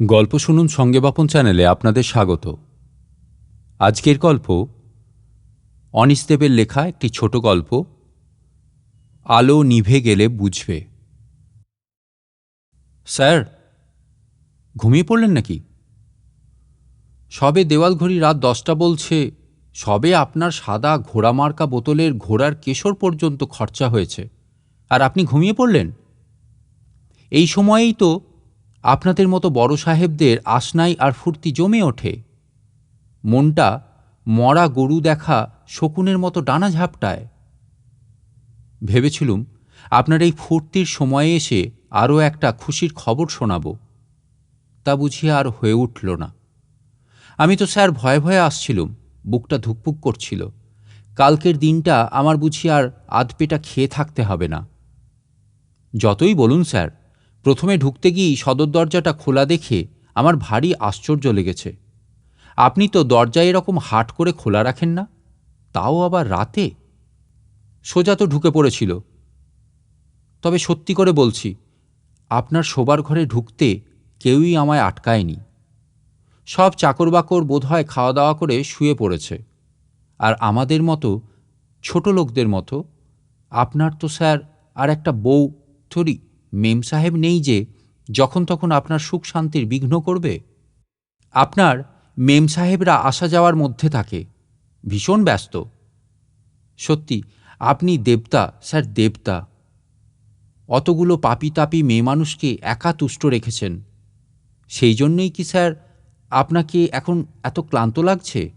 গল্প শুনুন সঙ্গে বাপন চ্যানেলে আপনাদের স্বাগত। আজকের গল্প অনিসদেবের লেখা একটি ছোট গল্প, আলো নিভে গেলে বুঝবে। স্যার, ঘুমিয়ে পড়লেন নাকি? সবে দেওয়াল ঘড়ি রাত দশটা বলছে, সবে আপনার সাদা ঘোড়া মার্কা বোতলের ঘোড়ার কেশর পর্যন্ত খরচা হয়েছে, আর আপনি ঘুমিয়ে পড়লেন? এই সময়েই তো আপনাদের মতো বড় সাহেবদের আসনাই আর ফুর্তি জমে ওঠে। মনটা মরা গরু দেখা শকুনের মতো ডানা ঝাপটায়। ভেবেছিলুম, আপনার এই ফুর্তির সময়ে এসে আরও একটা খুশির খবর শোনাব। তা বুঝিয়ে আর হয়ে উঠল না। আমি তো স্যার ভয়ে ভয়ে আসছিলুম, বুকটা ধুকপুক করছিল। কালকের দিনটা আমার বুঝি আর আধপেটা খেয়ে থাকতে হবে না। যতই বলুন স্যার প্রথমে ঢুকতে গিয়েই সদর দরজাটা খোলা দেখে আমার ভারী আশ্চর্য লেগেছে। আপনি তো দরজা এরকম হাট করে খোলা রাখেন না? তাও আবার রাতে? সোজা তো ঢুকে পড়েছিল। তবে সত্যি করে বলছি, আপনার শোবার ঘরে ঢুকতে কেউই আমায় আটকায়নি। সব চাকর বাকর বোধহয় খাওয়া দাওয়া করে শুয়ে পড়েছে। আর আমাদের মতো, ছোট লোকদের মতো, আপনার তো স্যার, আর একটা বউ, থরি মেম সাহেব নেই যে, যখন তখন আপনার সুখ শান্তির বিঘ্ন করবে? আপনার মেম সাহেবরা আসা যাওয়ার মধ্যে থাকে। ভীষণ ব্যস্ত। সত্যি, আপনি দেবতা, স্যার দেবতা। অতগুলো পাপি তাপি মেয়ে মানুষকে একা তুষ্ট রেখেছেন। সেই জন্যই কি স্যার, আপনাকে এখন এত ক্লান্ত লাগছে?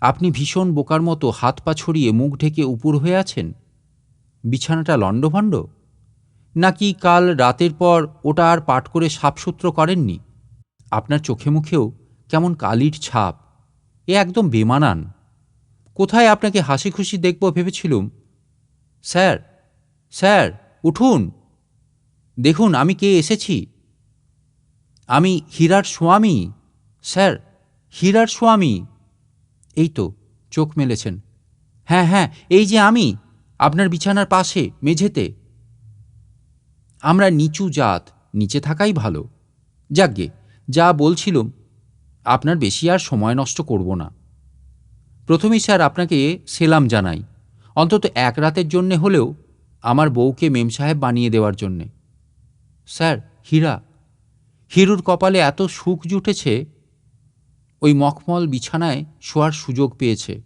আপনি ভীষণ বোকার মতো হাত পা ছড়িয়ে মুখ ঢেকে উপুর হয়ে আছেন? বিছানাটা লণ্ডভণ্ড? নাকি কাল রাতের পর ওটা আর পাঠ করে সাপসূত্র করেননি? আপনার চোখে মুখেও কেমন কালির ছাপ। এ একদম বেমানান। কোথায় আপনাকে হাসি খুশি দেখব ভেবেছিলুম? স্যার স্যার, উঠুন। দেখুন, আমি কে এসেছি? আমি হীরার স্বামী। স্যার, হীরার স্বামী। এই তো, চোখ মেলেছেন। হ্যাঁ হ্যাঁ এই যে আমি, আপনার বিছানার পাশে, মেঝেতে। আমরা নিচু জাত, নিচে থাকাই ভালো। যাকগে যা বলছিলুম, আপনার বেশি আর সময় নষ্ট করব না। প্রথমেই স্যার আপনাকে সেলাম জানাই, অন্তত এক রাতের জন্যে হলেও আমার বউকে মেম সাহেব বানিয়ে দেওয়ার জন্যে। স্যার, হীরা, হিরুর কপালে এত সুখ জুটেছে, ওই মখমল বিছানায় শোয়ার সুযোগ পেয়েছে।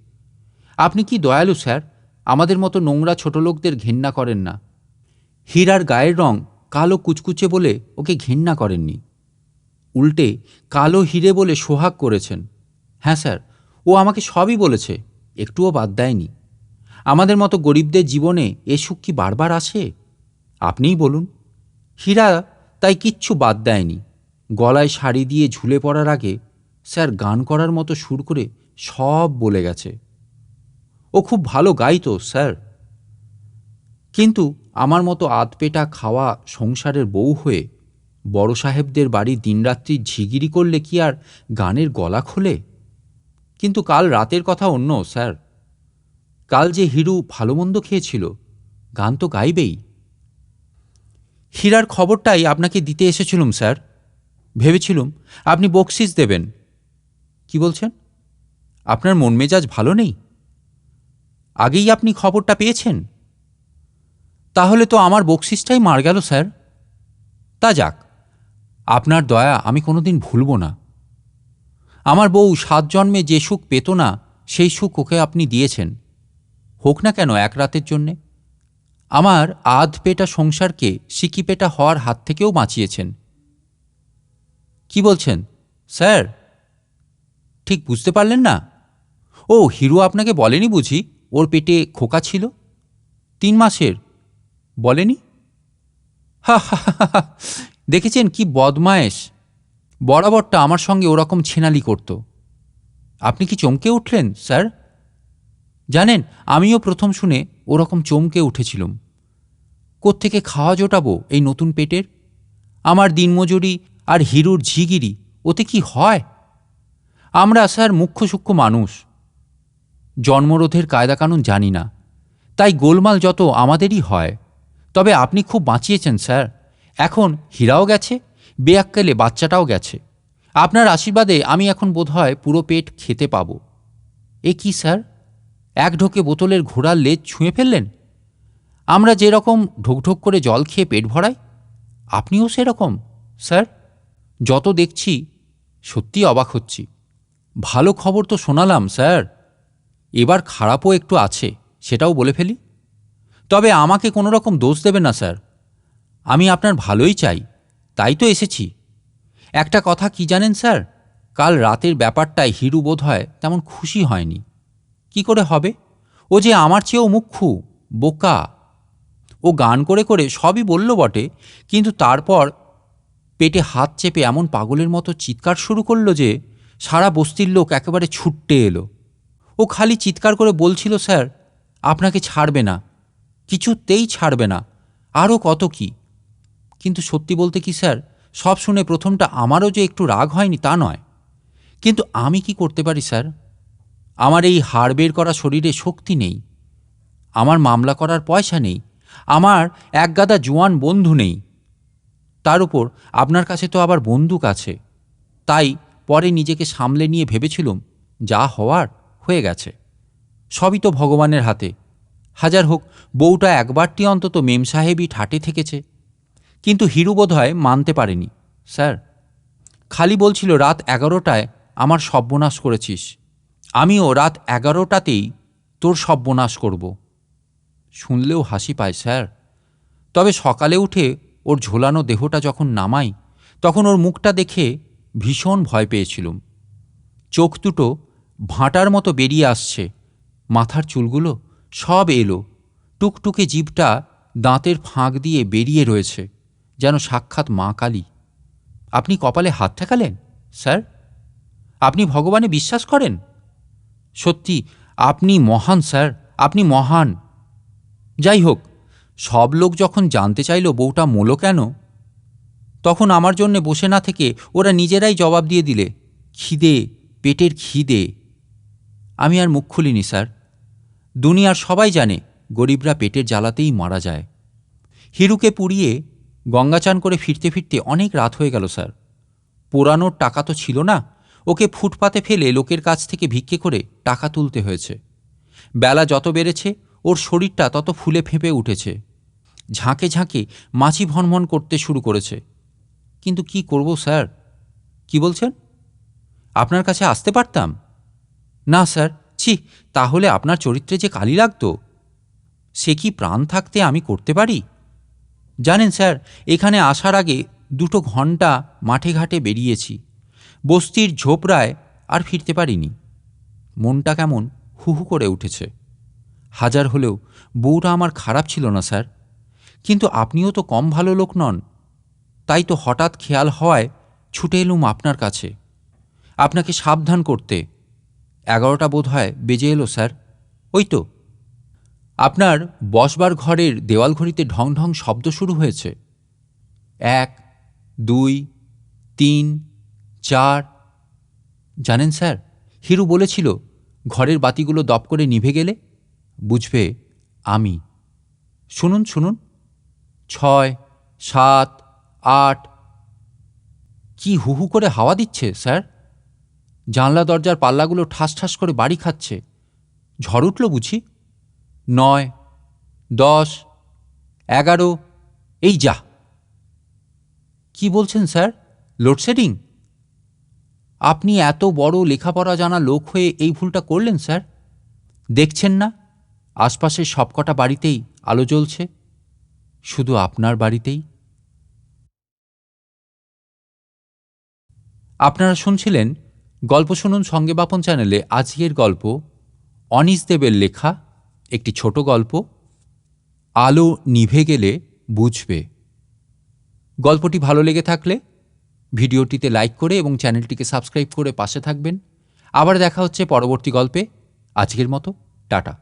আপনি কি দয়ালু, স্যার? আমাদের মতো নোংরা ছোট লোকদের ঘেন্না করেন না। হীরার গায়ের রং কালো কুচকুচে বলে ওকে ঘেন্না করেননি। উল্টে কালো হিরে বলে সোহাগ করেছেন। হ্যাঁ স্যার, ও আমাকে সবই বলেছে, একটুও বাদ দেয়নি। আমাদের মতো গরিবদের জীবনে এ সুখ কি বারবার আসে? আপনিই বলুন। হীরা তাই কিচ্ছু বাদ দেয়নি। গলায় শাড়ি দিয়ে ঝুলে পড়ার আগে স্যার গান করার মতো সুর করে সব বলে গেছে। ও খুব ভালো গাইতো, স্যার। কিন্তু আমার মতো আধপেটা খাওয়া সংসারের বউ হয়ে বড় সাহেবদের বাড়ি দিনরাত্রি ঝিগিরি করলে কি আর গানের গলা খোলে? কিন্তু কাল রাতের কথা অন্য, স্যার। কাল যে হিরু ভালো মন্দ খেয়েছিল, গান তো গাইবেই। হীরার খবরটাই আপনাকে দিতে এসেছিলুম, স্যার। ভেবেছিলুম আপনি বকশিস দেবেন। কি বলছেন? আপনার মন মেজাজ ভালো নেই? আগেই আপনি খবরটা পেয়েছেন? তাহলে তো আমার বকশিসটাই মার গেল, স্যার। তা যাক, আপনার দয়া আমি কোনোদিন ভুলব না। আমার বউ সাত জন্মে যে সুখ পেত না, সেই সুখ ওকে আপনি দিয়েছেন। হোক না কেন এক রাতের জন্যে। আমার আধ পেটা সংসারকে সিকি পেটা হওয়ার হাত থেকেও বাঁচিয়েছেন। কি বলছেন? স্যার, ঠিক বুঝতে পারলেন না? ও, হিরো আপনাকে বলেনি বুঝি? ওর পেটে খোকা ছিল? তিন মাসের। বলেনি? হা হা দেখেছেন কি বদমায়েশ? বরাবরটা আমার সঙ্গে ওরকম ছেনালি করত। আপনি কি চমকে উঠলেন, স্যার? জানেন, আমিও প্রথম শুনে ওরকম চমকে উঠেছিলুম। কোত্থেকে খাওয়া জোটাবো এই নতুন পেটের? আমার দিনমজুরি আর হিরুর ঝিগিরি, ওতে কি হয়? আমরা, স্যার, মুখ্য সূক্ষ্ম মানুষ। জন্মরোধের কায়দাকানুন জানি না। তাই গোলমাল যত আমাদেরই হয় তবে আপনি খুব বাঁচিয়েছেন, স্যার। এখন হীরাও গেছে, বেয়াক্কেলে বাচ্চাটাও গেছে। আপনার আশীর্বাদে আমি এখন বোধহয় পুরো পেট খেতে পাব। এ কি, স্যার? এক ঢোকে বোতলের ঘোড়ার লেজ ছুঁয়ে ফেললেন? আমরা যেরকম ঢোকঢোক করে জল খেয়ে পেট ভরাই, আপনিও সেরকম, স্যার। যত দেখছি, সত্যি অবাক হচ্ছি। ভালো খবর তো শোনালাম, স্যার। এবার খারাপও একটু আছে, সেটাও বলে ফেলি। তবে আমাকে কোনো রকম দোষ দেবে না, স্যার। আমি আপনার ভালোই চাই, তাই তো এসেছি। একটা কথা কি জানেন, স্যার? কাল রাতের ব্যাপারটায় হিরু বোধ হয় তেমন খুশি হয়নি। কি করে হবে? ও যে আমার চেয়েও মুখ্যু, বোকা। ও গান করে করে সবই বলল বটে, কিন্তু তারপর পেটে হাত চেপে এমন পাগলের মতো চিৎকার শুরু করল যে সারা বস্তির লোক একেবারে ছুট্টে এলো। ও খালি চিৎকার করে বলছিল, স্যার, আপনাকে ছাড়বে না। কিছুতেই ছাড়বে না। আরও কত কি? কিন্তু সত্যি বলতে কি, স্যার? সব শুনে প্রথমটা আমারও যে একটু রাগ হয়নি তা নয়। কিন্তু আমি কি করতে পারি, স্যার? আমার এই হাড় বের করা শরীরে শক্তি নেই। আমার মামলা করার পয়সা নেই। আমার একগাদা জোয়ান বন্ধু নেই। তার উপর আপনার কাছে তো আবার বন্দুক আছে। তাই পরে নিজেকে সামলে নিয়ে ভেবেছিলুম, যা হওয়ার হয়ে গেছে। সবই তো ভগবানের হাতে। হাজার হোক, বউটা একবারটি অন্তত মেম সাহেবই ঠাটে থেকেছে। কিন্তু হিরু বোধ হয় মানতে পারেনি। স্যার, খালি বলছিল, রাত এগারোটায় আমার সর্বনাশ করেছিস। আমিও রাত এগারোটাতেই তোর সর্বনাশ করব। শুনলেও হাসি পায়, স্যার, তবে সকালে উঠে ওর ঝোলানো দেহটা যখন নামাই, তখন ওর মুখটা দেখে ভীষণ ভয় পেয়েছিলুম। চোখ দুটো ভাঁটার মতো বেরিয়ে আসছে। মাথার চুলগুলো সব এলো। টুকটুকে জিভটা দাঁতের ফাঁক দিয়ে বেরিয়ে রয়েছে, যেন সাক্ষাৎ মা কালী। আপনি কপালে হাত ঠেকালেন, স্যার? আপনি ভগবানে বিশ্বাস করেন? সত্যি, আপনি মহান, স্যার, আপনি মহান। যাই হোক, সব লোক যখন জানতে চাইল বউটা মোলো কেন, তখন আমার জন্যে বসে না থেকে ওরা নিজেরাই জবাব দিয়ে দিলে, খিদে, পেটের খিদে। আমি আর মুখ খুলিনি, স্যার। দুনিয়ার সবাই জানে গরিবরা পেটের জ্বালাতেই মারা যায়। হিরুকে পুড়িয়ে গঙ্গাচান করে ফিরতে ফিরতে অনেক রাত হয়ে গেল, স্যার। পোড়ানোর টাকা তো ছিল না, ওকে ফুটপাতে ফেলে লোকের কাছ থেকে ভিক্ষে করে টাকা তুলতে হয়েছে। বেলা যত বেড়েছে, ওর শরীরটা তত ফুলে ফেঁপে উঠেছে। ঝাঁকে ঝাঁকে মাছি ভনভন করতে শুরু করেছে। কিন্তু কি করব, স্যার? কি বলছেন? আপনার কাছে আসতে পারতাম? না, স্যার। ছি, তাহলে আপনার চরিত্রে যে কালি লাগতো, সে কি প্রাণ থাকতে আমি করতে পারি? জানেন স্যার, এখানে আসার আগে দুটো ঘণ্টা মাঠে ঘাটে বেরিয়েছি। বস্তির ঝোপড়ায় আর ফিরতে পারিনি। মনটা কেমন হুহু করে উঠেছে। হাজার হলেও বউটা আমার খারাপ ছিল না স্যার। কিন্তু আপনিও তো কম ভালো লোক নন। তাই তো হঠাৎ খেয়াল হওয়ায় ছুটে এলুম আপনার কাছে। আপনাকে সাবধান করতে এগারোটা বোধ হয় বেজে এলো, স্যার। ওই তো। আপনার বসবার ঘরের দেওয়াল ঘড়িতে ঢং ঢং শব্দ শুরু হয়েছে। এক, দুই, তিন, চার। জানেন, স্যার, হিরু বলেছিল, ঘরের বাতিগুলো দপ করে নিভে গেলে? বুঝবে আমি। শুনুন শুনুন। ছয়, সাত, আট। কি হুহু করে হাওয়া দিচ্ছে, স্যার? জানলা দরজার পাল্লাগুলো ঠাস ঠাস করে বাড়ি খাচ্ছে। ঝড় উঠল বুঝি? নয়, দশ, এগারো, এই যা। কি বলছেন স্যার? লোডশেডিং? আপনি এত বড় লেখাপড়া জানা লোক হয়ে এই ভুলটা করলেন স্যার? দেখছেন না? আশপাশের সবকটা বাড়িতেই আলো জ্বলছে। শুধু আপনার বাড়িতেই। আপনারা শুনছিলেন গল্প শুনুন সঙ্গে বাপন চ্যানেলে আজকের গল্প অনিস দেবের লেখা, একটি ছোট গল্প, আলো নিভে গেলে বুঝবে। গল্পটি ভালো লেগে থাকলে ভিডিওটিতে লাইক করে এবং চ্যানেলটিকে সাবস্ক্রাইব করে পাশে থাকবেন। আবার দেখা হচ্ছে পরবর্তী গল্পে। আজকের মতো, টাটা।